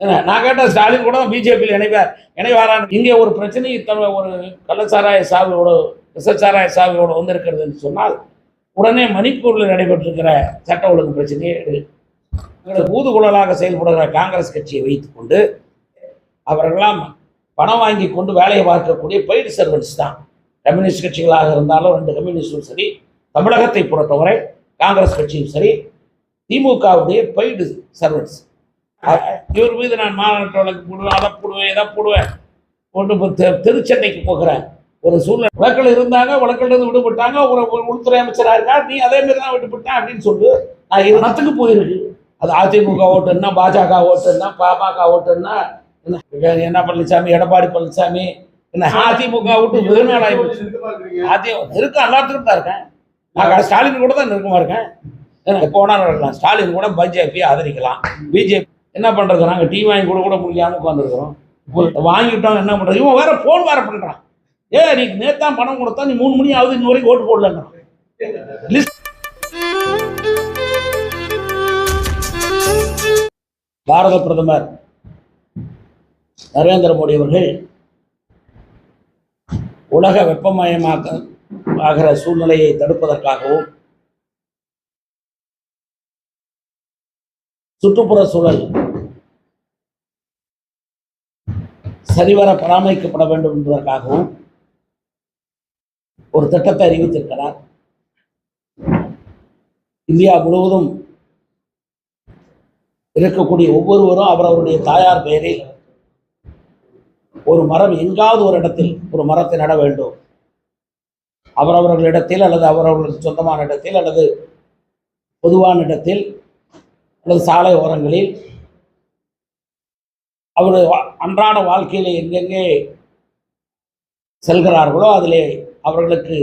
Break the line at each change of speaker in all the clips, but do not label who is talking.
என்ன, நான் கேட்ட ஸ்டாலின் கூட பிஜேபியில் இணைவார். இணைவாரான்னு. இங்கே ஒரு பிரச்சனை இத்தனை ஒரு கள்ளச்சாராய சாவியோட விசச்சாராய சாவியோட வந்திருக்கிறதுன்னு சொன்னால் உடனே மணிப்பூரில் நடைபெற்றிருக்கிற சட்ட ஒழுங்கு பிரச்சனையை ஊதுகுழலாக செயல்படுகிற காங்கிரஸ் கட்சியை வைத்துக்கொண்டு அவர்களெல்லாம் பணம் வாங்கி கொண்டு வேலையை பார்க்கக்கூடிய பெய்டு சர்வன்ஸ் தான். கம்யூனிஸ்ட் கட்சிகளாக இருந்தாலும் ரெண்டு கம்யூனிஸ்டும் சரி தமிழகத்தை பொறுத்தவரை காங்கிரஸ் கட்சியும் சரி திமுகவுடைய பெய்டு சர்வன்ஸ் இவர் மீது நான் மாநாட்டு வழக்கு போடுவேன் அதை போடுவேன் இதை போடுவேன். போட்டு இப்போ தெ- திருச்சென்னைக்கு போகிறேன் ஒரு சூழ்நிலை. வழக்கில் இருந்தாங்க வழக்கிலிருந்து விடுபட்டாங்க ஒரு உள்துறை அமைச்சராக இருக்கா நீ அதே மாதிரி தான் விட்டுப்பட்டேன் அப்படின்னு சொல்லி நான் இனத்துக்கு போயிருக்கு. அது அதிமுக ஓட்டுன்னா பாஜக ஓட்டுன்னா பாமக ஓட்டுன்னா என்ன என்ன பழனிசாமி எடப்பாடி பழனிசாமி என்ன அதிமுக விட்டு வெகு நாள் ஆகிப்போச்சு அதிமுக இருக்க எல்லாத்துக்கும் தான் இருக்கேன். நான் ஸ்டாலின் கூட தான் நெருக்கமாக இருக்கேன். எனக்கு எப்போ இருக்கலாம் ஸ்டாலின் கூட பிஜேபியை ஆதரிக்கலாம். பிஜேபி என்ன பண்ணுறது நாங்கள் டீ வாங்கி கூட கூட முடியாமல் உட்காந்துருக்குறோம் வாங்கிட்டோம் என்ன பண்ணுறது இவன் வேற ஃபோன் வேற பண்ணுறான் ஏ நீ நேத்தான் பணம் கொடுத்தா நீ மூணு மணி ஆகுது இன்ன வரைக்கும் ஓட்டு போடலங்கிறான் லிஸ்ட் பாரத பிரதமர் நரேந்திர மோடி அவர்கள் உலக வெப்பமயமாக்க ஆகிற சூழ்நிலையை தடுப்பதற்காகவும் சுற்றுப்புற சூழல். சரிவர பராமரிக்கப்பட வேண்டும் என்பதற்காகவும் ஒரு திட்டத்தை அறிவித்திருக்கிறார். இந்தியா முழுவதும் இருக்கக்கூடிய ஒவ்வொருவரும் அவரவருடைய தாயார் பெயரில் ஒரு மரம் எங்காவது ஒரு இடத்தில் ஒரு மரத்தை நட வேண்டும். அவரவர்களிடத்தில் அல்லது அவரவர்களுக்கு சொந்தமான இடத்தில் அல்லது பொதுவான இடத்தில் அல்லது சாலை ஓரங்களில் அவருடைய வா- அன்றாட வாழ்க்கையில் எங்கெங்கே செல்கிறார்களோ அதிலே அவர்களுக்கு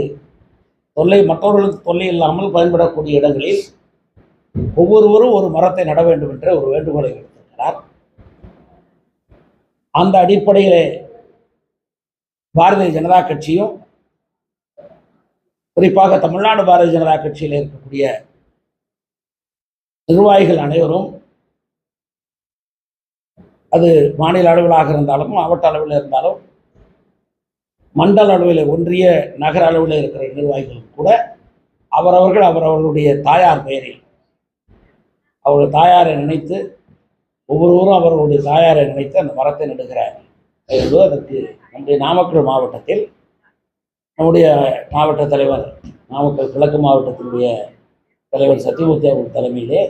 தொல்லை மற்றவர்களுக்கு தொல்லை இல்லாமல் பயன்படக்கூடிய இடங்களில் ஒவ்வொருவரும் ஒரு மரத்தை நட வேண்டும் என்ற ஒரு வேண்டுகோளை விடுத்திருக்கிறார். அந்த அடிப்படையிலே பாரதிய ஜனதா கட்சியும் குறிப்பாக தமிழ்நாடு பாரதிய ஜனதா கட்சியில் இருக்கக்கூடிய நிர்வாகிகள் அனைவரும் அது மாநில அளவிலாக இருந்தாலும் மாவட்ட அளவில் இருந்தாலும் மண்டல அளவில் ஒன்றிய நகர அளவில் இருக்கிற நிர்வாகிகள் கூட அவரவர்கள் அவரவர்களுடைய தாயார் பெயரில் அவர்கள் தாயாரை நினைத்து ஒவ்வொருவரும் அவர்களுடைய தாயாரை நினைத்து அந்த மரத்தை நடுகிறார் என்பது அதற்கு நம்முடைய நாமக்கல் மாவட்டத்தில் நம்முடைய மாவட்ட தலைவர் நாமக்கல் கிழக்கு மாவட்டத்தினுடைய தலைவர் சத்யமூர்த்தி அவர்கள் தலைமையிலே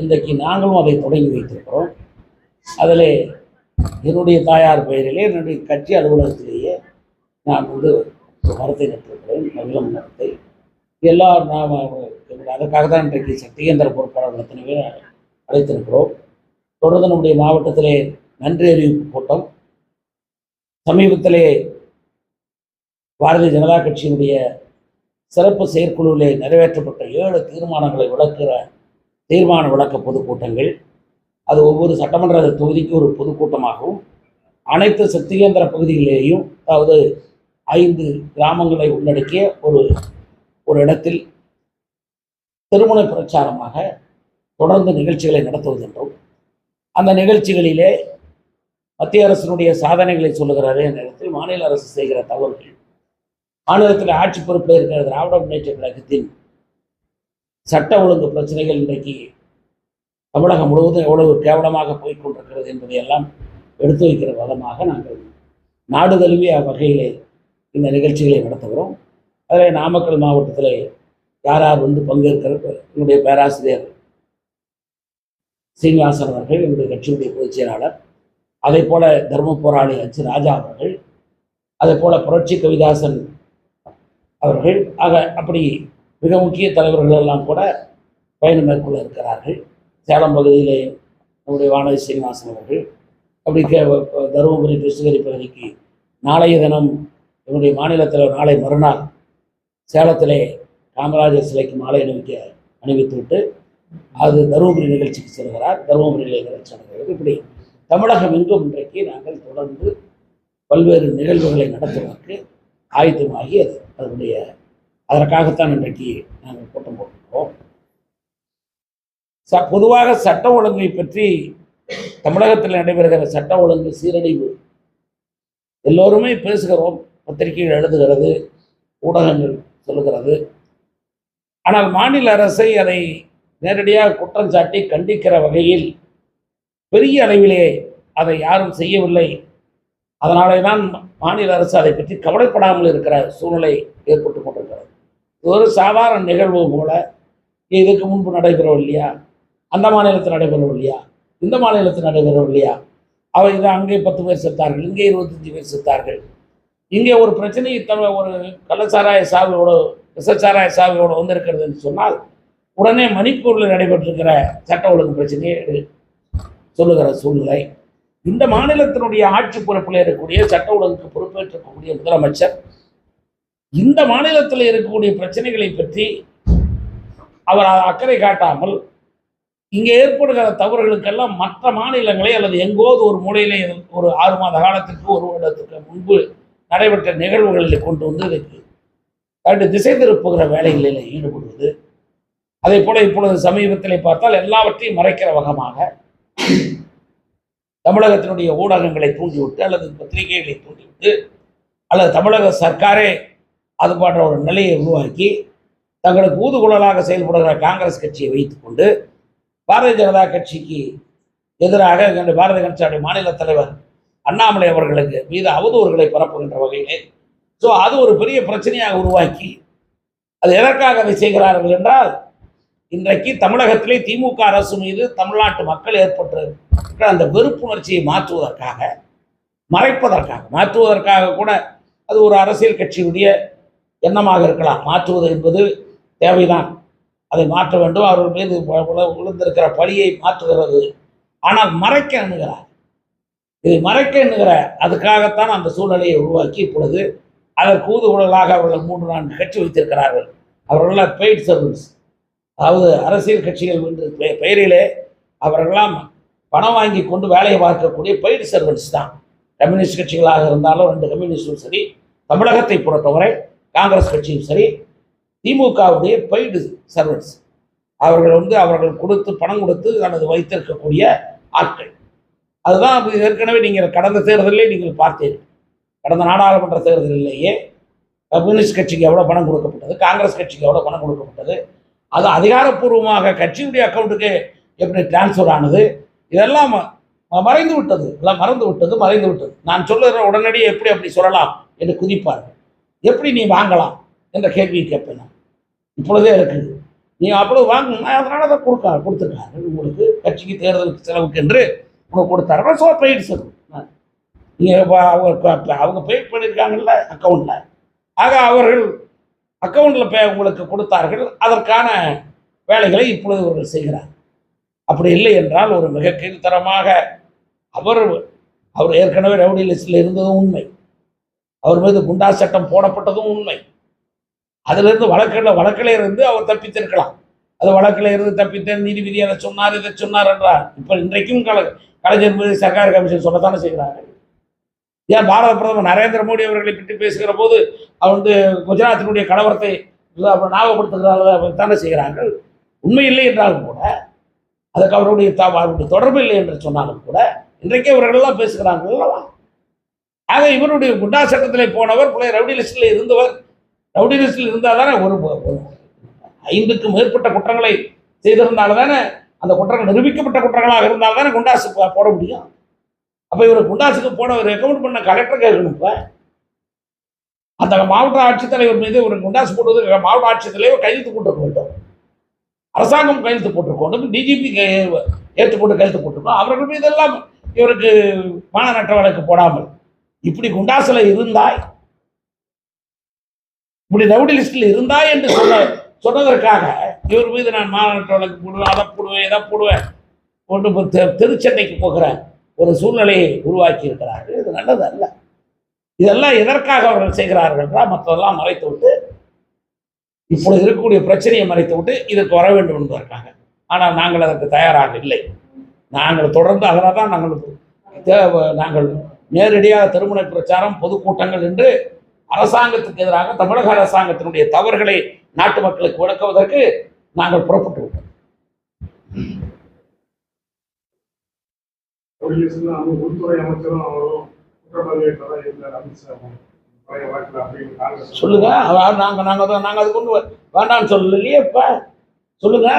இன்றைக்கு நாங்களும் அதை தொடங்கி வைத்திருக்கிறோம். அதில் என்னுடைய தாயார் பெயரிலே என்னுடைய கட்சி அலுவலகத்திலேயே நான் வந்து ஒரு மரத்தை நட்டிருக்கிறேன் நல்ல மரத்தை. எல்லா நாம் அதற்காக தான் இன்றைக்கு சத்தியேந்திர பொறுப்பாளர்கள் அத்தனை பேர் அழைத்திருக்கிறோம். தொடர்ந்து நம்முடைய மாவட்டத்திலே நன்றி அறிவிப்பு கூட்டம். சமீபத்திலே பாரதிய ஜனதா கட்சியினுடைய சிறப்பு செயற்குழுவிலே நிறைவேற்றப்பட்ட ஏழு தீர்மானங்களை விளக்குகிற தீர்மான விளக்க பொதுக்கூட்டங்கள். அது ஒவ்வொரு சட்டமன்ற தொகுதிக்கு ஒரு பொதுக்கூட்டமாகவும் அனைத்து சக்திகேந்திர பகுதிகளிலேயும் அதாவது ஐந்து கிராமங்களை உள்ளடக்கிய ஒரு ஒரு இடத்தில் திருமண பிரச்சாரமாக தொடர்ந்து நிகழ்ச்சிகளை நடத்துவதென்றும் அந்த நிகழ்ச்சிகளிலே மத்திய அரசினுடைய சாதனைகளை சொல்லுகிற அதே நேரத்தில் மாநில அரசு செய்கிற தவறுகள் மாநிலத்தில் ஆட்சி பொறுப்பில் இருக்கிற திராவிட முன்னேற்ற கழகத்தின் சட்ட ஒழுங்கு பிரச்சனைகள் இன்றைக்கு தமிழகம் முழுவதும் எவ்வளவு கேவலமாக போய்கொண்டிருக்கிறது என்பதை எல்லாம் எடுத்து வைக்கிற விதமாக நாங்கள் நாடு தழுவிய வகையிலே இந்த நிகழ்ச்சிகளை நடத்துகிறோம். அதில் நாமக்கல் மாவட்டத்தில் யார் யார் வந்து பங்கேற்கிறது என்னுடைய பேராசிரியர் சீனிவாசன் அவர்கள் என்னுடைய கட்சியுடைய பொதுச் செயலாளர் அதே போல தர்ம போராளி அச்சு ராஜா அவர்கள் அதே போல புரட்சி கவிதாசன் அவர்கள் ஆக அப்படி மிக முக்கிய தலைவர்கள் எல்லாம் கூட பயணம் மேற்கொள்ள இருக்கிறார்கள். சேலம் பகுதியிலே நம்முடைய வானதி சீனிவாசன் அவர்கள் அப்படி கே தருமபுரி கிருஷ்ணகிரி பகுதிக்கு நாளைய தினம் என்னுடைய மாநிலத்தில் நாளை மறுநாள் சேலத்திலே காமராஜர் சிலைக்கு மாலை அணிவிக்க அணிவித்துவிட்டு அது தருமபுரி நிகழ்ச்சிக்கு செல்கிறார். தருமபுரியிலே நிகழ்ச்சி நடக்கிறது இப்படி தமிழகம் எங்கும் இன்றைக்கு நாங்கள் தொடர்ந்து பல்வேறு நிகழ்வுகளை நடத்துவதற்கு ஆயத்தமாகி அது. அதனுடைய அதற்காகத்தான் இன்றைக்கு நாங்கள் கூட்டம் போட்டிருக்கிறோம். ச பொதுவாக சட்ட ஒழுங்கை பற்றி தமிழகத்தில் நடைபெறுகிற சட்ட ஒழுங்கு சீரழிவு எல்லோருமே பேசுகிறோம் பத்திரிகைகள் எழுதுகிறது ஊடகங்கள் சொல்லுகிறது. ஆனால் மாநில அரசை அதை நேரடியாக குற்றம் சாட்டி கண்டிக்கிற வகையில் பெரிய அளவிலே அதை யாரும் செய்யவில்லை. அதனாலே தான் மாநில அரசு அதை பற்றி கவலைப்படாமல் இருக்கிற சூழ்நிலை ஏற்பட்டு கொண்டிருக்கிறது. இது ஒரு சாதாரண நிகழ்வு போல. இதுக்கு முன்பு நடைபெறவும் இல்லையா? அந்த மாநிலத்தில் நடைபெறவும் இல்லையா? இந்த மாநிலத்தில் நடைபெறவும் இல்லையா? அவை இது அங்கே பத்து பேர் செத்தார்கள் இங்கே இருபத்தஞ்சி பேர் செத்தார்கள். இங்கே ஒரு பிரச்சனையை தவிர ஒரு கள்ளச்சாராய சாவியோட விசச்சாராய சாவியோட வந்திருக்கிறதுன்னு சொன்னால் உடனே மணிப்பூரில் நடைபெற்றிருக்கிற சட்ட ஒழுங்கு பிரச்சனையை சொல்லுகிற சூழ்நிலை இந்த மாநிலத்தினுடைய ஆட்சி பொறுப்பில் இருக்கக்கூடிய சட்ட ஒழுங்குக்கு பொறுப்பேற்றக்கூடிய முதலமைச்சர் இந்த மாநிலத்தில் இருக்கக்கூடிய பிரச்சனைகளை பற்றி அவர் அக்கறை காட்டாமல் இங்கே ஏற்படுகிற தவறுகளுக்கெல்லாம் மற்ற மாநிலங்களை அல்லது எங்கோது ஒரு மூலையிலே ஒரு ஆறு மாத காலத்திற்கு ஒரு வருடத்துக்கு முன்பு நடைபெற்ற நிகழ்வுகளில் கொண்டு வந்து இதுக்கு தட்டு திசை திருப்புகிற வேலைகளில் ஈடுபடுவது. அதே போல இப்பொழுது சமீபத்தில் பார்த்தால் எல்லாவற்றையும் மறைக்கிற வகமாக தமிழகத்தினுடைய ஊடகங்களை தூண்டிவிட்டு அல்லது பத்திரிகைகளை தூண்டிவிட்டு அல்லது தமிழக சர்க்காரே அது போன்ற ஒரு நிலையை உருவாக்கி தங்களுக்கு ஊதுகுழலாக செயல்படுகிற காங்கிரஸ் கட்சியை வைத்துக்கொண்டு பாரதிய ஜனதா கட்சிக்கு எதிராக எங்களுடைய பாரதிய கட்சியுடைய மாநில தலைவர் அண்ணாமலை அவர்களுக்கு மீது அவதூறுகளை பரப்புகின்ற வகையிலே ஸோ அது ஒரு பெரிய பிரச்சனையாக உருவாக்கி அது எதற்காக அதை செய்கிறார்கள் என்றால் இன்றைக்கு தமிழகத்திலே திமுக அரசு மீது தமிழ்நாட்டு மக்கள் ஏற்பட்டிருக்கிற அந்த வெறுப்புணர்ச்சியை மாற்றுவதற்காக மறைப்பதற்காக மாற்றுவதற்காக கூட அது ஒரு அரசியல் கட்சியுடைய எண்ணமாக இருக்கலாம். மாற்றுவது என்பது தேவைதான். அதை மாற்ற வேண்டும். அவர்கள் மீது விழுந்திருக்கிற பழியை மாற்றுகிறது. ஆனால் மறைக்க எண்ணுகிறார். இதை மறைக்க எண்ணுகிற அதுக்காகத்தான் அந்த சூழ்நிலையை உருவாக்கி இப்பொழுது அதற்கு ஊதுகுழலாக அவர்கள் மூன்று நான்கு கட்சி வைத்திருக்கிறார்கள். அவர்களெல்லாம் பெய்ட் சர்வீஸ் அதாவது அரசியல் கட்சிகள் என்று பெயரிலே அவர்களெல்லாம் பணம் வாங்கி கொண்டு வேலையை பார்க்கக்கூடிய பெய்டு சர்வன்ஸ் தான். கம்யூனிஸ்ட் கட்சிகளாக இருந்தாலும் ரெண்டு கம்யூனிஸ்டும் சரி தமிழகத்தை பொறுத்தவரை காங்கிரஸ் கட்சியும் சரி திமுகவுடைய பெய்டு சர்வன்ஸ் அவர்கள் வந்து அவர்கள் கொடுத்து பணம் கொடுத்து தனது வைத்திருக்கக்கூடிய ஆட்கள். அதுதான் ஏற்கனவே நீங்கள் கடந்த தேர்தலிலே நீங்கள் பார்த்தீர்கள். கடந்த நாடாளுமன்ற தேர்தலிலேயே கம்யூனிஸ்ட் கட்சிக்கு எவ்வளோ பணம் கொடுக்கப்பட்டது காங்கிரஸ் கட்சிக்கு எவ்வளோ பணம் கொடுக்கப்பட்டது அது அதிகாரப்பூர்வமாக கட்சியுடைய அக்கௌண்ட்டுக்கு எப்படி டிரான்ஸ்ஃபர் ஆனது? இதெல்லாம் மறைந்து விட்டது. எல்லாம் மறந்து விட்டது மறைந்து விட்டது. நான் சொல்லுகிற உடனடியே எப்படி அப்படி சொல்லலாம் என்று குதிப்பார்கள். எப்படி நீ வாங்கலாம் என்ற கேள்வியை கேட்பேன் நான். இப்பொழுதே இருக்குது நீ அப்பொழுது வாங்கணும்னா அதனால தான் கொடுக்க கொடுத்துருக்காரு உங்களுக்கு கட்சிக்கு தேர்தலுக்கு செலவுக்கு என்று உனக்கு கொடுத்தார்கள். ஸோ பெய்டு சார் நீங்கள் அவங்க அவங்க பே பண்ணியிருக்காங்கல்ல அக்கௌண்ட்டில் ஆக அவர்கள் அக்கௌண்ட்டில் பே உங்களுக்கு கொடுத்தார்கள் அதற்கான வேலைகளை இப்பொழுது இவர்கள் செய்கிறார். அப்படி இல்லை என்றால் ஒரு மிக கீழ்த்தரமாக அவர் அவர் ஏற்கனவே ரவுடி லிஸ்டில் இருந்ததும் உண்மை. அவர் மீது குண்டா சட்டம் போடப்பட்டதும் உண்மை. அதிலிருந்து வழக்கில் வழக்கில் இருந்து அவர் தப்பித்திருக்கலாம். அது வழக்கில் இருந்து தப்பித்தேன் நீதிபதி அதை சொன்னார் இதை சொன்னார் என்றார். இப்போ இன்றைக்கும் கல கலைஞர் மீது சர்க்கார் கமிஷன் சொல்லத்தானே செய்கிறார்கள். ஏன் பாரத பிரதமர் நரேந்திர மோடி அவர்களை பற்றி பேசுகிற போது அவர் வந்து குஜராத்தினுடைய கலவரத்தை ஞாபகப்படுத்துகிறார்கள் தானே செய்கிறார்கள். உண்மை இல்லை என்றாலும் கூட அதுக்கு அவருடைய அவருடைய தொடர்பு இல்லை என்று சொன்னாலும் கூட இன்றைக்கே இவர்கள்லாம் பேசுகிறார்கள் அல்லவா? ஆக இவருடைய குண்டா சட்டத்திலே போனவர் பிள்ளை ரவுடி லிஸ்டில் இருந்தவர் ரவுடி லிஸ்டில் இருந்தால் தானே ஒரு ஐந்துக்கும் மேற்பட்ட குற்றங்களை செய்திருந்தால் தானே அந்த குற்றங்கள் நிரூபிக்கப்பட்ட குற்றங்களாக இருந்தால் தானே குண்டாசு போட முடியும். அப்போ இவர் குண்டாசுக்கு போன ரெக்கமெண்ட் பண்ண கலெக்டர் கேட்கணும் இப்போ. அந்த மாவட்ட ஆட்சித்தலைவர் மீது ஒரு குண்டாசு போடுவது மாவட்ட ஆட்சித்தலைவர் கையெழுத்து போட்டு போயிட்டோம் அரசாங்கம் கையெழுத்து போட்டிருக்கணும் டிஜிபி ஏற்றுக்கொண்டு கையெழுத்து போட்டிருக்கோம் அவர்கள் மீதெல்லாம் இவருக்கு மான நட்ட வழக்கு போடாமல் இப்படி குண்டாசில் இருந்தாய்? இப்படி ரவுடி லிஸ்டில் இருந்தாய் என்று சொன்ன சொன்னதற்காக இவர் மீது நான் மான நட்ட வழக்கு போடுவேன் அதை போடுவேன் இதை போடுவேன். கொண்டு திருச்சென்னைக்கு தெ- ஒரு சூழ்நிலையை உருவாக்கி இருக்கிறார்கள் இது நல்லது அல்ல இதெல்லாம் எதற்காக அவர்கள் செய்கிறார்கள் என்றால் மற்றதெல்லாம் மறைத்து விட்டு இப்பொழுது இருக்கக்கூடிய பிரச்சனையை மறைத்து விட்டு இதற்கு வர வேண்டும் என்பதற்காக ஆனால் நாங்கள் அதற்கு தயாராக இல்லை. நாங்கள் தொடர்ந்து அதனால் தான் நாங்கள் நாங்கள் நேரடியாக திருமண பிரச்சாரம் பொதுக்கூட்டங்கள் என்று அரசாங்கத்துக்கு எதிராக தமிழக அரசாங்கத்தினுடைய தவறுகளை நாட்டு மக்களுக்கு விளக்குவதற்கு நாங்கள் புறப்பட்டு விட்டோம்
ரவுடிலிஸ்ட்னு அவங்க உள்துறை அமைச்சரும் அவரும் குற்றப்பதிவேற்றதாக இருந்தார் அமித்ஷா பழைய அப்படின்னு காங்கிரஸ்
சொல்லுங்க. நாங்க நாங்க தான் நாங்க அதுக்கு ஒன்று வேண்டாம்னு சொல்லலையே இப்ப. சொல்லுங்க.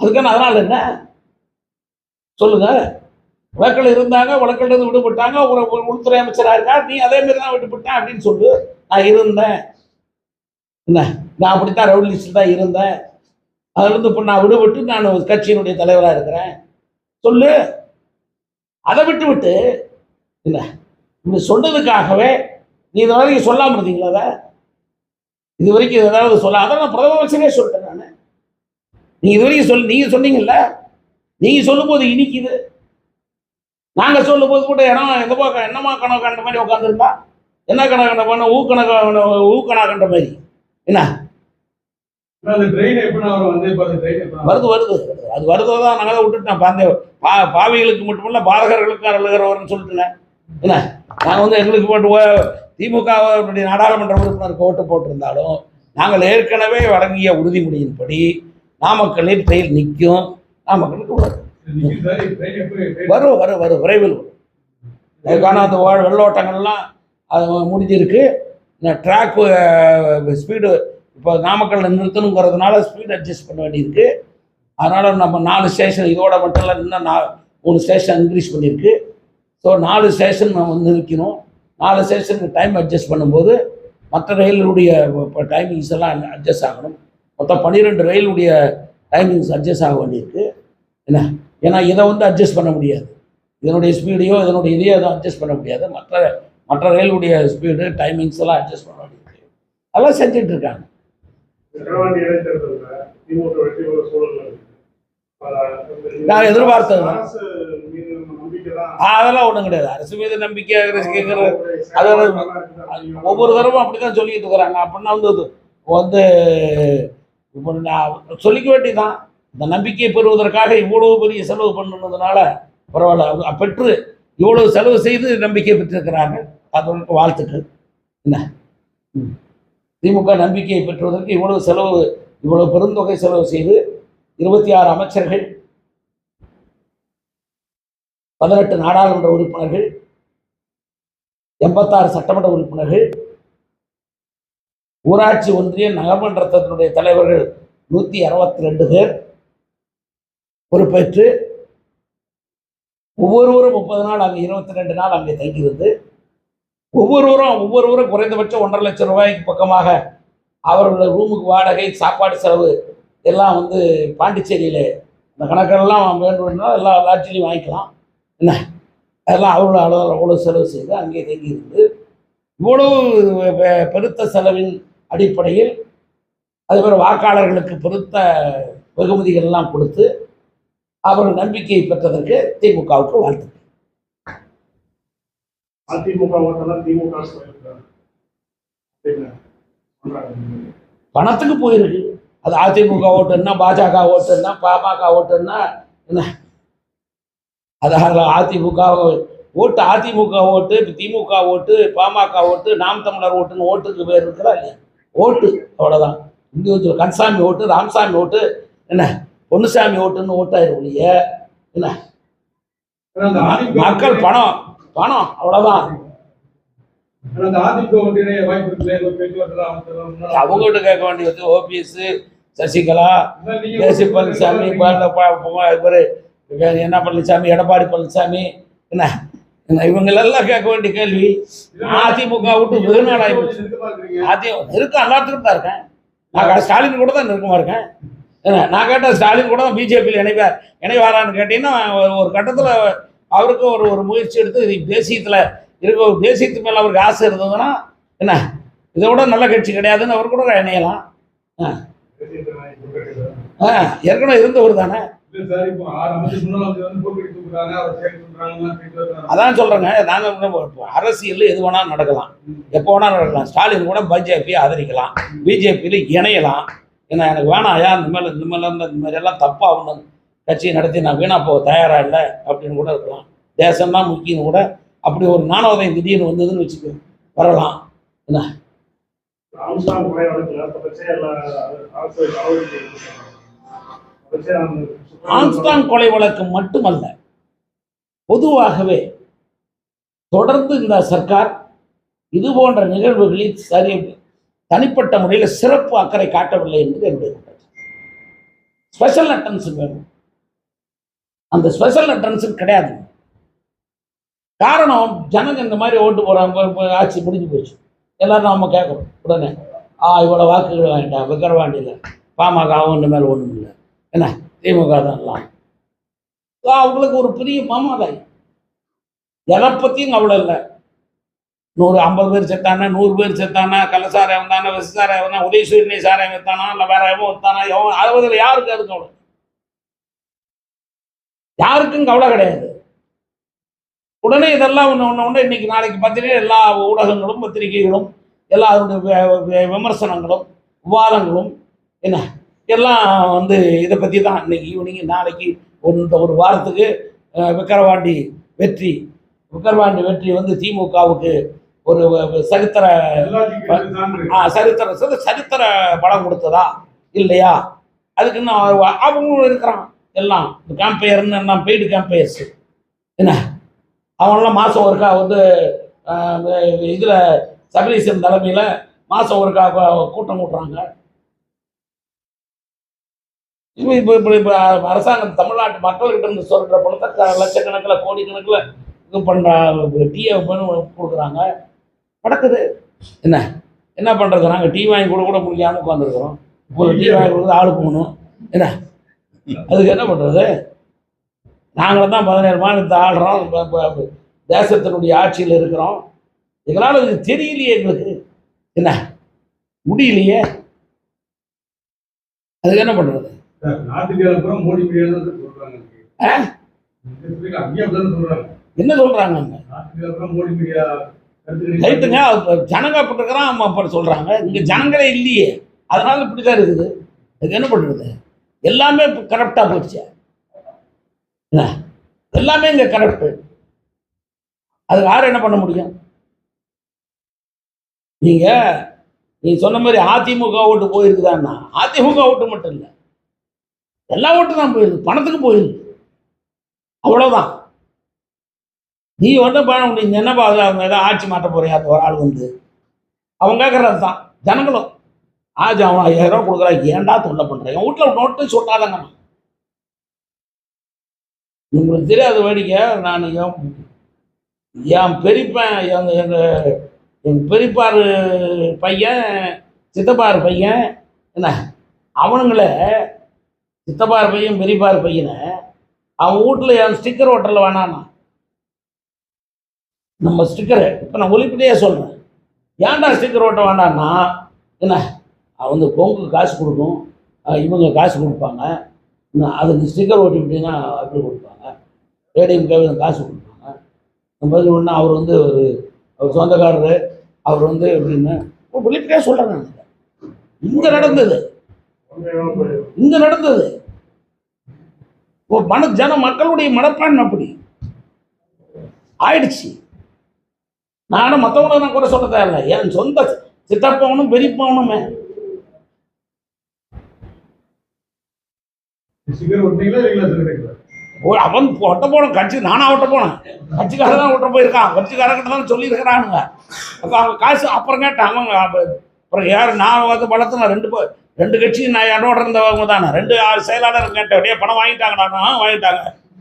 அதுக்கான அதனால என்ன? சொல்லுங்க. வழக்கில் இருந்தாங்க வழக்கில் இருந்து விடுபட்டாங்க ஒரு உள்துறை அமைச்சராக இருக்கா நீ அதே மாதிரி தான் விடுபட்டேன் அப்படின்னு சொல்லு. நான் இருந்தேன். என்ன? நான் அப்படித்தான் ரவுடி லிஸ்டில் தான் இருந்தேன். அதுலேருந்து இப்போ நான் விடுபட்டு நான் ஒரு கட்சியினுடைய தலைவராக இருக்கிறேன். சொல்லு. அதை விட்டு விட்டு என்ன இப்படி சொன்னதுக்காகவே நீ இது வரைக்கும் சொல்லாமல் இருந்தீங்களா அதை? இது வரைக்கும் ஏதாவது சொல்ல அதான் நான் பிரதம அமைச்சரே சொல்லிட்டேன் நான். நீங்கள் இது வரைக்கும் சொல்லி நீங்கள் சொன்னீங்கல்ல நீங்கள் சொல்லும்போது இனிக்குது. நாங்கள் சொல்லும்போது கூட இடம் எந்த பக்கம் என்னமா கணக்கு கண்ட மாதிரி உட்காந்துருந்தா என்ன கணக்கு கண்ட பண்ண ஊக்கணக்கு ஊக்கணா கண்ட மாதிரி என்ன? வருது வருது. அது வருதோ தான் நாங்கள் தான் விட்டுட்டோம் பாந்த பா பாவிகளுக்கு மட்டுமல்ல பாதகர்களுக்கும் அருளுகிறவர்னு சொல்லிட்டுனேன் என்ன? நாங்கள் வந்து எங்களுக்கு போட்டு திமுகவுடைய நாடாளுமன்ற உறுப்பினருக்கு ஓட்டு போட்டிருந்தாலும் நாங்கள் ஏற்கனவே வழங்கிய உறுதிமொழியின்படி நாமக்கல்லில் ட்ரெயின் நிற்கும். நாமக்கலுக்கு வரும். வரும் வரும் விரைவில் வரும். அதுக்கான அந்த வெள்ளோட்டங்கள்லாம் அது முடிஞ்சிருக்கு. இந்த ட்ராக் ஸ்பீடு இப்போ நாமக்கல்ல நிறுத்தணுங்கிறதுனால ஸ்பீட் அட்ஜஸ்ட் பண்ண வேண்டியிருக்கு. அதனால் நம்ம நாலு ஸ்டேஷன் இதோட மட்டும் இல்லை இன்னும் நா மூணு ஸ்டேஷன் இன்க்ரீஸ் பண்ணியிருக்கு. ஸோ நாலு ஸ்டேஷன் நம்ம வந்து நிற்கணும் நாலு ஸ்டேஷனுக்கு டைம் அட்ஜஸ்ட் பண்ணும்போது மற்ற ரயிலுடைய இப்போ டைமிங்ஸ் எல்லாம் அட்ஜஸ்ட் ஆகணும். மொத்தம் பன்னிரெண்டு ரயிலுடைய டைமிங்ஸ் அட்ஜஸ்ட் ஆக வேண்டியிருக்கு. என்ன? ஏன்னா இதை வந்து அட்ஜஸ்ட் பண்ண முடியாது. இதனுடைய ஸ்பீடையோ இதனுடைய இதையோ எதுவும் அட்ஜஸ்ட் பண்ண முடியாது. மற்ற மற்ற ரயிலுடைய ஸ்பீடு டைமிங்ஸ் எல்லாம் அட்ஜஸ்ட் பண்ண வேண்டியிருக்கு. அதெல்லாம் செஞ்சுட்டு இருக்காங்க
விக்கிரவாண்டி இடைத்தேர்தல்ல திமுக வெற்றி பெற சூழல் இருக்கு. அஹ்
நான் ஆ, அதெல்லாம் ஒன்றும் கிடையாது. அரசு மீது நம்பிக்கை அது ஒவ்வொரு தடவை அப்படி தான் சொல்லிட்டு இருக்கிறாங்க. அப்படின்னா வந்து வந்து இப்போ நான் சொல்லிக்க வேண்டியதான் இந்த நம்பிக்கையை பெறுவதற்காக இவ்வளவு பெரிய செலவு பண்ணுனதுனால பரவாயில்ல. பெற்று இவ்வளவு செலவு செய்து நம்பிக்கை பெற்றிருக்கிறாங்க அதற்கு வாழ்த்துக்கள். என்ன? ம். திமுக நம்பிக்கையை பெற்றுவதற்கு இவ்வளவு செலவு இவ்வளவு பெருந்தொகை செலவு செய்து இருபத்தி ஆறு அமைச்சர்கள் பதினெட்டு நாடாளுமன்ற உறுப்பினர்கள் எண்பத்தாறு சட்டமன்ற உறுப்பினர்கள் ஊராட்சி ஒன்றிய நகர்மன்றத்தினுடைய தலைவர்கள் நூற்றி அறுபத்தி ரெண்டு பேர் பொறுப்பேற்று ஒவ்வொருவரும் முப்பது நாள் அங்கே இருபத்தி ரெண்டு நாள் அங்கே தங்கியிருந்து ஒவ்வொருவரும் ஒவ்வொருவரும் குறைந்தபட்சம் ஒன்றரை லட்சம் ரூபாய்க்கு பக்கமாக அவர்களோட ரூமுக்கு வாடகை சாப்பாடு செலவு எல்லாம் வந்து பாண்டிச்சேரியில். இந்த கணக்கெல்லாம் வேண்டும்னா எல்லா லாட்சிலையும் வாங்கிக்கலாம். என்ன? அதெல்லாம் அவ்வளோ அளவு அவ்வளோ செலவு செய்து அங்கே தங்கியிருந்து இவ்வளவு பெருத்த செலவின் அடிப்படையில் அதுபோல் வாக்காளர்களுக்கு பெருத்த வெகுமதிகள்லாம் கொடுத்து அவர்கள் நம்பிக்கையை பெற்றதற்கு திமுகவுக்கு வாழ்த்து
அதிமுக ஓட்டெல்லாம் திமுக.
பணத்துக்கு போயிருக்கு. அது அதிமுக ஓட்டுன்னா பாஜக ஓட்டுன்னா பாமக ஓட்டுன்னா என்ன? அது அதிமுக ஓட்டு அதிமுக ஓட்டு திமுக ஓட்டு பாமக ஓட்டு நாம் தமிழர் ஓட்டுன்னு ஓட்டுக்கு பேர் இருக்குதா இல்லையா? ஓட்டு அவ்வளோதான் இண்டிவிஜுவல் கன்சாமி ஓட்டு ராமசாமி ஓட்டு என்ன? பொன்னுசாமி ஓட்டுன்னு ஓட்டாயிரும்
அந்த அதிமுக
மக்கள் பணம். பணம்
அமைச்சரும் முன்னாள்
அவங்ககிட்ட கேட்க வேண்டியது ஓபிஎஸ் சசிகலா தேசி பழனிசாமி இவர் என்ன பழனிசாமி எடப்பாடி பழனிசாமி என்ன? இவங்களெல்லாம் கேட்க வேண்டிய கேள்வி. அதிமுக விட்டு வெகு நாள் ஆகிப்போச்சு எல்லாத்துக்கும் தான் இருக்கேன். நான் ஸ்டாலின் கூட தான் நெருக்கமாக இருக்கேன். நான் கேட்ட ஸ்டாலின் கூட தான் பிஜேபியில் இணைவார் இணைவாரான்னு கேட்டீங்கன்னா ஒரு கட்டத்தில் அவருக்கு ஒரு ஒரு முயற்சி எடுத்து இது தேசியத்தில் இருக்க ஒரு தேசியத்து மேலே அவருக்கு ஆசை இருந்ததுன்னா என்ன? இதை விட நல்ல கட்சி கிடையாதுன்னு அவர் கூட இணையலாம். ஆ. ஏற்கனவே இருந்தவர் தானே.
சொல்றாங்க
அதான் சொல்கிறேங்க நாங்கள் அரசியலில் எது வேணாலும் நடக்கலாம். எப்போ வேணாலும் நடக்கலாம். ஸ்டாலின் கூட பிஜேபியை ஆதரிக்கலாம். பிஜேபியில் இணையலாம். ஏன்னா எனக்கு வேணாம் ஐயா இந்த மேலே இந்த மேலே இந்த மாதிரி எல்லாம் தப்பாக ஒன்று கட்சியை நடத்தி நான் வீணாக போக தயாராக இல்லை அப்படின்னு கூட இருக்கலாம். தேசம்தான் முக்கியம் கூட அப்படி ஒரு நாணோதயம் திடீர்னு வந்ததுன்னு வச்சுக்கோ வரலாம். என்ன?
ஆம்ஸ்டாங் கொலை
வழக்கு மட்டுமல்ல பொதுவாகவே தொடர்ந்து இந்த சர்க்கார் இது போன்ற நிகழ்வுகளில் சரி தனிப்பட்ட முறையில் சிறப்பு அக்கறை காட்டவில்லை என்பது. என்னுடைய ஸ்பெஷல் அட்டென்ஷன் வேணும். அந்த ஸ்பெஷல் அட்டென்ஷன் கிடையாது. காரணம் ஜனங்க இந்த மாதிரி ஓட்டு போகிறாங்க ஆட்சி முடிஞ்சு போச்சு. எல்லாரும் நம்ம கேட்குறோம் உடனே ஆ இவ்வளோ வாக்குகள் வேண்டாம் விக்கிரவாண்டியில் பாமக ஒன்று மேலே ஒன்றும் இல்லை. என்ன? திமுக தான் அவங்களுக்கு ஒரு பெரிய மாமாதாய் எதை பற்றியும் அவ்வளோ இல்லை. நூறு ஐம்பது பேர் செத்தானா நூறு பேர் செத்தானா கள்ளசாராயம் வந்தானா விசசாராயம் வந்தா உதயசூரியனை சாராயம் வைத்தானா இல்லை வேற எவன் வைத்தானா எவன் அறுபதுல யாருக்கு அதுக்கு அவ்வளோ யாருக்கும் கவலை கிடையாது. உடனே இதெல்லாம் ஒன்று ஒன்று ஒன்று இன்னைக்கு நாளைக்கு பார்த்தீங்கன்னா எல்லா ஊடகங்களும் பத்திரிகைகளும் எல்லா அதனுடைய விமர்சனங்களும் விவாதங்களும் என்ன எல்லாம் வந்து இதை பற்றி தான் இன்னைக்கு ஈவினிங் நாளைக்கு இந்த ஒரு வாரத்துக்கு விக்கிரவாண்டி வெற்றி விக்கிரவாண்டி வெற்றி வந்து திமுகவுக்கு ஒரு சரித்திர சரித்திர சரி- சரித்திர படம் கொடுத்ததா இல்லையா? அதுக்கு இன்னும் அவ- அவங்களும் இருக்கிறான். எல்லாம் கேம்பையர்னு எல்லாம் பெய்டு கேம்பையர்ஸ் என்ன? அவங்களாம் மாதம் ஒருக்கா வந்து இதில் சபரீசன் தலைமையில் மாதம் ஒருக்கா கூட்டம் கூட்டுறாங்க. இப்போ இப்போ இப்போ இப்போ அரசாங்கம் தமிழ்நாட்டு மக்கள்கிட்ட இருந்து சொல்கிற பணத்தை லட்சக்கணக்கில் கோடிக்கணக்கில் இது பண்ணுற டீயை கொடுக்குறாங்க. நடக்குது. என்ன? என்ன பண்ணுறது நாங்கள் டீ வாங்கி கூட கூட முடியாமல் உட்காந்துருக்குறோம் ஒரு டீ வாங்கி கொடுக்குறது ஆளுக்கு போகணும். என்ன? அதுக்கு என்ன பண்ணுறது நாங்களும் தான் பதினேழு மாநிலத்தை ஆடுறோம் தேசத்தினுடைய ஆட்சியில் இருக்கிறோம். இதனால் இது தெரியலையே எங்களுக்கு. என்ன? முடியலையே. அதுக்கு என்ன பண்ணுறது
சொல்றாங்க. சொல்றாங்க.
என்ன
கருத்து
ரைட்டுங்க. ஜனங்க அப்படி இருக்கிறான் அவன் அப்படி சொல்கிறாங்க இங்கே ஜனங்களே இல்லையே. அதனால இப்படி தான் இருக்குது. அதுக்கு என்ன பண்ணுறது எல்லாமே இப்போ கரெக்டாக போயிடுச்சு. என்ன? எல்லாமே இங்கே கரெக்டு அது யார் என்ன பண்ண முடியும்? நீங்கள் நீ சொன்ன மாதிரி அதிமுக ஓட்டு போயிருக்குதான்னா அதிமுக ஓட்டு மட்டும் இல்லை. எல்லா ஓட்டு தான் போயிருக்கு. பணத்துக்கு போயிருக்கு. அவ்வளோதான் நீ வந்து பண்ண முடியும் என்னப்பா அது அவங்க ஆட்சி மாற்ற போறியா? ஒரு ஆள் வந்து. அவங்க கேட்கறது தான் ஜனங்களும். ஆஜ் அவன் ஐயாயிரம் ரூபா கொடுக்குறான் ஏன்டா தொல்லை பண்ணுறேன் என் வீட்டில் நோட்டு சொல்லாதங்க உங்களுக்கு தெரியாத வேடிக்கை நான் என் என் பெரியப்பன் எங்க எங்க எங்க பெரியப்பார் பையன் சித்தப்பாரு பையன் என்ன? அவனுங்கள சித்தப்பாரு பையன் பெரியப்பாரு பையனை அவன் வீட்டில் என் ஸ்டிக்கர் ஹோட்டலில் வேணான்னா நம்ம ஸ்டிக்கரு இப்போ நான் ஒலிப்பிட்டே சொல்கிறேன் ஏன்டா ஸ்டிக்கர் ஓட்ட வேண்டான்னா என்ன? அவங்க பொங்கு காசு கொடுக்கும் இவங்க காசு கொடுப்பாங்க. அதுக்கு ஸ்டிக்கர் ஓட்டி விட்டீங்கன்னா அப்படி கொடுப்பாங்க. ஏடிஎம் கேவ் காசு கொடுப்பாங்க. பதில் ஒன்று அவர் வந்து ஒரு அவர் சொந்தக்காரர் அவர் வந்து எப்படின்னு ஒலிப்பிட்டே சொல்கிறேன் நான். இங்கே நடந்தது. இங்கே நடந்தது. ஓ மன ஜன மக்களுடைய மனப்பான்மை அப்படி. ஆயிடுச்சு. நானும் மற்றவங்களை நான் கூட சொல்ல தேவையில்ல என் சொந்த சித்தப்பவனும் பெரியப்பவனுமே ஓ அவன் ஒட்ட போன கட்சி நானா ஒட்ட போனேன். கட்சிக்காரன் தான் ஒட்ட போயிருக்கான். கட்சிக்காரங்கிட்ட தான் சொல்லியிருக்கிறானுங்க. அப்போ அவங்க காசு அப்புறம் கேட்டேன் அவங்க அப்ப- அப்புறம் யார் நான் வந்து வளர்த்துன ரெண்டு ரெண்டு கட்சியும் நான் என்னோட இருந்தவங்க தானே. ரெண்டு ஆறு செயலாளர் கேட்டேன் அப்படியே பணம் வாங்கிட்டாங்கடா வாங்கிட்டாங்க.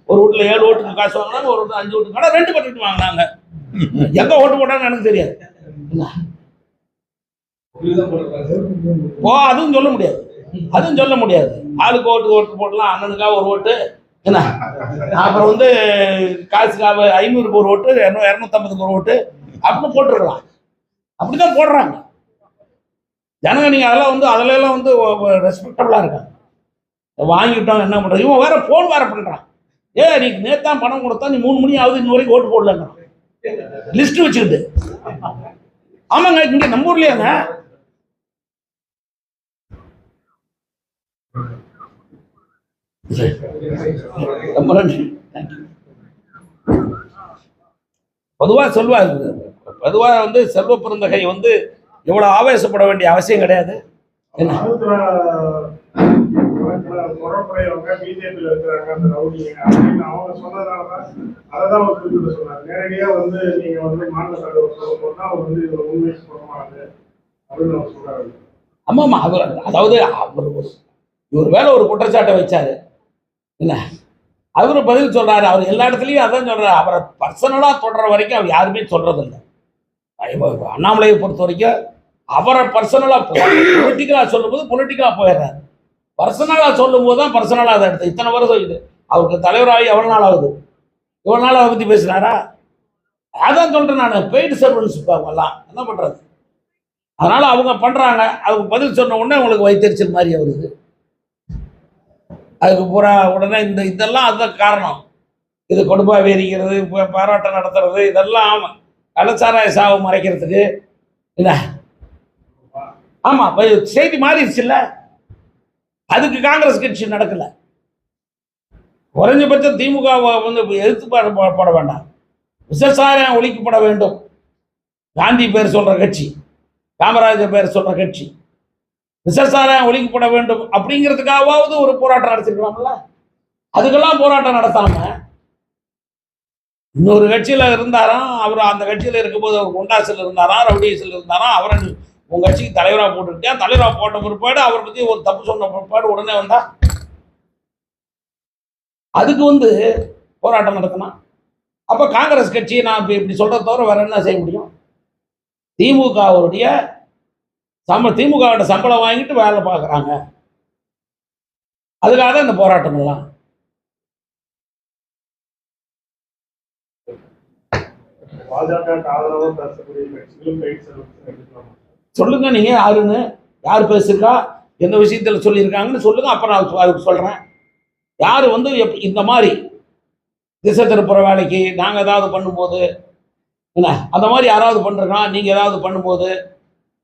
ஒரு வீட்டில் ஏழு ஓட்டுக்கு காசு வாங்கினாங்க ஒரு வீட்டுல அஞ்சு ஓட்டுக்கு ஆனால் ரெண்டு பட்டு வாங்கினாங்க. எங்க ஓட்டு போட்டாங்கன்னு எனக்கு தெரியாது. ஓ அதுவும் சொல்ல முடியாது. அதுவும் சொல்ல முடியாது. ஆளுக்கு ஓட்டு ஓட்டு போடலாம் அண்ணனுக்காக ஒரு ஓட்டு. என்ன? அப்புறம் வந்து காசுக்காக ஐநூறுக்கு ஒரு ஓட்டு இரநூ- இரநூத்தம்பதுக்கு ஒரு ஓட்டு. அப்படின்னு போட்டுருக்கலாம். அப்படிதான் போடுறாங்க. ஜனங்க நீங்க அதெல்லாம் வந்து அதுல எல்லாம் வந்து ரெஸ்பெக்டபுளா இருக்காங்க. வாங்கிட்டோம் என்ன பண்றது? இவன் வேற போன் வேற பண்றான். ஏ நீ நேத்தான் பணம் கொடுத்தா நீ மூணு மணி ஆகுது இன்ன வரைக்கும் ஓட்டு போடலங்க லிஸ்ட் வச்சுக்கிட்டு. ஆமாங்க இங்க நம்ம ஊர்லயாங்க ரொம்ப நன்றி பொதுவாக சொல்வாங்க பொதுவாக வந்து செல்வ பெருந்தகை வந்து இவ்வளோ ஆவேசப்பட வேண்டிய அவசியம் கிடையாது. என்ன?
ஆருத்ரா அவர் வந்து
அதாவது அவர் ஒரு இவர் மேல ஒரு குற்றச்சாட்டை வச்சாரு. என்ன? அவரு பதில் சொல்றாரு அவர் எல்லா இடத்துலையும் அதான் சொல்றாரு. அவரை பர்சனலாக தொடர வரைக்கும் அவர் யாருமே சொல்றதில்லை. அண்ணாமலையை பொறுத்த வரைக்கும் அவரை பர்சனலாக பொலிட்டிக்கலாக சொல்லும்போது பொலிட்டிக்கலா போயிடுறாரு. சொல்லும் சொல்லும்போது தான் பர்சனலாக அதை எடுத்து இத்தனை வருஷம் இது. அவருக்கு தலைவராகி எவ்வளோ நாள் ஆகுது? இவ்வளோ நாள் அதை பற்றி பேசுனாரா? அதான் சொல்கிறேன் நான் பெய்டு சர்வன்ஸ் அவங்கெல்லாம் என்ன பண்ணுறது அதனால் அவங்க பண்ணுறாங்க அவங்க பதில் சொன்ன உடனே உங்களுக்கு வைத்தறிச்சல் மாதிரி வருது அதுக்கு பூரா உடனே இந்த இதெல்லாம் அதுதான் காரணம். இது கொடுப்பா வேரிக்கிறது இப்போ பாராட்டம் நடத்துறது இதெல்லாம் கலச்சாராய சாவை மறைக்கிறதுக்கு. என்ன ஆமாம் செய்தி மாறிடுச்சுல்ல? அதுக்கு காங்கிரஸ் கட்சி நடக்கலை. குறைஞ்சபட்சம் திமுக வந்து எதிர்த்து பாடப்பட வேண்டாம். விசசாரம் ஒழிக்கப்பட வேண்டும். காந்தி பேர் சொல்கிற கட்சி காமராஜர் பேர் சொல்கிற கட்சி. விசேஷாரை ஒழிக்கப்பட வேண்டும் அப்படிங்கிறதுக்காகவாவது ஒரு போராட்டம் நடத்திருக்கலாம்ல? அதுக்கெல்லாம் போராட்டம் நடத்தாம இன்னொரு கட்சியில இருந்தாராம் அவர் அந்த கட்சியில இருக்கும்போது அவர் குண்டாசில் இருந்தாராம் ரவுடியஸில் இருந்தாராம் அவரை உங்கள் உங்க கட்சிக்கு தலைவராக போட்டுக்கிட்டேன் தலைவராக போட்ட பிற்பாடு அவரை பத்தி ஒரு தப்பு சொன்ன பிற்பாடு உடனே வந்தா? அதுக்கு வந்து போராட்டம் நடத்தினா அப்ப காங்கிரஸ் கட்சியை நான் இப்ப இப்படி சொல்றத தவிர வேற என்ன செய்ய முடியும்? திமுகவுடைய சம்ப திமுகவோட சம்பளம் வாங்கிட்டு வேலை பார்க்குறாங்க. அதுக்காக தான் இந்த போராட்டம் எல்லாம். சொல்லுங்க நீங்க யாருன்னு? யார் பேசிருக்கா? எந்த விஷயத்துல சொல்லியிருக்காங்கன்னு சொல்லுங்க அப்புறம் நான் அது- அதுக்கு சொல்றேன். யார் வந்து இந்த மாதிரி திசை திருப்புற வேலைக்கு நாங்கள் ஏதாவது பண்ணும்போது என்ன? அந்த மாதிரி யாராவது பண்ணுறோம் நீங்கள் ஏதாவது பண்ணும்போது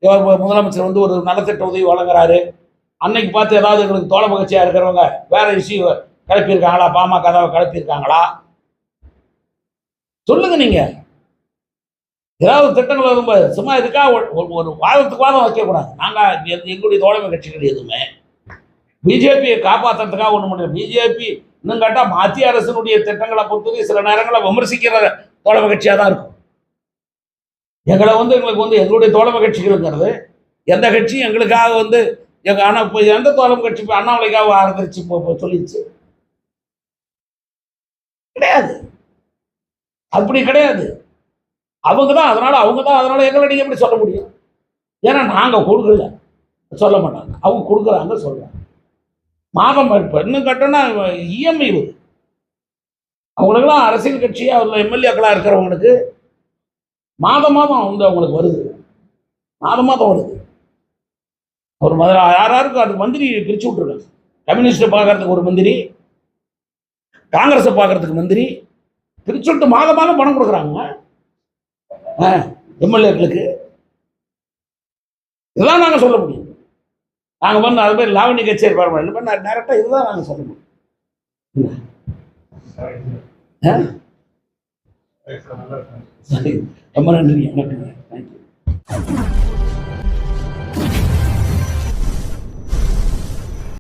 முதலமைச்சர் வந்து ஒரு நலத்திட்ட உதவி வழங்குறாரு. அன்னைக்கு பார்த்து ஏதாவது எங்களுக்கு தோழமை கட்சியாக இருக்கிறவங்க வேற இஷ்யூ கிளப்பியிருக்காங்களா பாமக ஏதாவது கிளப்பியிருக்காங்களா சொல்லுங்க நீங்க. ஏதாவது திட்டங்கள் வரும்போது சும்மா இதுக்காக ஒரு- ஒரு- வாதத்துக்கு வாதம் வைக்கக்கூடாது. நாங்கள் எங்களுடைய தோழமை கட்சிகள் எதுவுமே. பிஜேபியை காப்பாற்றுறதுக்காக ஒன்றும் முடியும் பிஜேபி இன்னும் கேட்டால் மத்திய அரசினுடைய திட்டங்களை பொறுத்தவரை சில நேரங்களில் விமர்சிக்கிற தோழமை கட்சியாக தான் இருக்கும். எங்களை வந்து எங்களுக்கு வந்து எங்களுடைய தோழமை கட்சிகளுங்கிறது எந்த கட்சியும் எங்களுக்காக வந்து எங்க ஆனால் இப்போ எந்த தோழமை கட்சி இப்போ அண்ணாமலைக்காக ஆதரிச்சு சொல்லிடுச்சு கிடையாது. அப்படி கிடையாது. அவங்க தான் அதனால அவங்க தான் அதனால எங்களை நீங்க எப்படி சொல்ல முடியும்? ஏன்னா நாங்கள் கொடுக்கல. சொல்ல மாட்டாங்க. அவங்க கொடுக்குறாங்க சொல்றாங்க. மாதம் இப்போ இன்னும் இஎம்ஐ வருது. அவங்களுக்கெல்லாம் அரசியல் கட்சி அதில் எம்எல்ஏக்களாக இருக்கிறவங்களுக்கு மாதம் மாதம் வந்து அவங்களுக்கு வருது. மாதம் மாதம் வருது. ஒரு மத யார் யாருக்கும் அது மந்திரி பிரிச்சு விட்ருக்காங்க கம்யூனிஸ்ட்டை பார்க்கறதுக்கு ஒரு மந்திரி காங்கிரஸை பார்க்கறதுக்கு மந்திரி பிரிச்சு விட்டு மாதம் மாதம் பணம் கொடுக்குறாங்க. எம்எல்ஏக்களுக்கு. இதுதான் நாங்கள் சொல்ல முடியும். நாங்கள் வந்து அது மாதிரி லாவணி கச்சேரி பாருங்க என்ன பண்ண டேரெக்டாக இதுதான் நாங்கள் சொல்ல முடியும். ஆ? ரொம்ப நன்றி நன்றிங்க தேங்க்யூ